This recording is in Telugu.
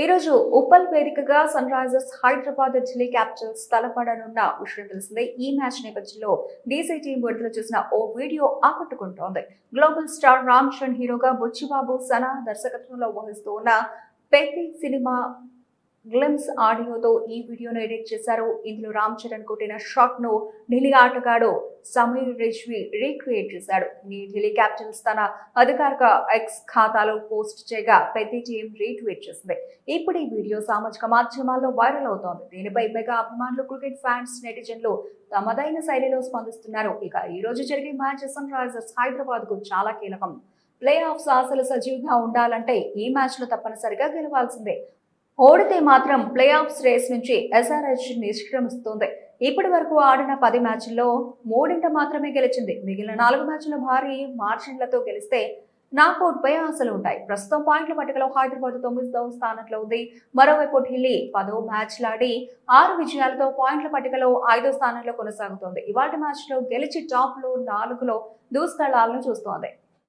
ఈరోజు ఉప్పల్ వేదికగా sunrisers Hyderabad Delhi capitals తలపడనున్న విషయం తెలిసిందే. ఈ మ్యాచ్ నేపథ్యంలో డీసీ టీం విడుదల చేసిన ఓ వీడియో ఆకట్టుకుంటోంది. గ్లోబల్ స్టార్ రామ్ చరణ్ హీరోగా బుచ్చిబాబు సనా దర్శకత్వంలో వహిస్తూ ఉన్న పెద్ది సినిమా గ్లిమ్స్ ఆడియోతో ఈ వీడియోను ఎడిట్ చేశారు. ఇందులో రామ్ చరణ్ కొట్టిన షాట్ను ఢిల్లీ ఆటగాడు సమీర్ రిజ్వి రీక్రియేట్ చేశాడు. ఈ ఢిల్లీ క్యాప్టెన్స్ తన అధికారిక ఎక్స్ ఖాతాలో పోస్ట్ చేయగా పెద్ద టీం రీట్వీట్ చేసింది. ఇప్పుడు ఈ వీడియో సామాజిక మాధ్యమాల్లో వైరల్ అవుతోంది. దీనిపై మెగా అభిమానులు క్రికెట్ ఫ్యాన్స్ నెటిజన్లు తమదైన శైలిలో స్పందిస్తున్నారు. ఇక ఈ రోజు జరిగే మ్యాచ్ సన్ రైజర్స్ హైదరాబాద్కు చాలా కీలకం. ప్లే ఆఫ్స్ ఆశలు సజీవంగా ఉండాలంటే ఈ మ్యాచ్లో తప్పనిసరిగా గెలవాల్సిందే. ఓడితే మాత్రం ప్లే ఆఫ్స్ రేస్ నుంచి ఎస్ఆర్హెచ్ నిష్క్రమిస్తోంది. ఇప్పటి వరకు ఆడిన పది మ్యాచ్ల్లో మూడింట మాత్రమే గెలిచింది. మిగిలిన నాలుగు మ్యాచ్ల భారీ మార్జిన్లతో గెలిస్తే నాకౌట్పై ఆశలు ఉంటాయి. ప్రస్తుతం పాయింట్ల పట్టికలో హైదరాబాద్ తొమ్మిదవ స్థానంలో ఉంది. మరోవైపు ఢిల్లీ పదో మ్యాచ్లాడి ఆరు విజయాలతో పాయింట్ల పట్టికలో ఐదో స్థానంలో కొనసాగుతోంది. ఇవాటి మ్యాచ్లో గెలిచి టాప్లో నాలుగులో దూసుకెళ్ళాలని చూస్తోంది.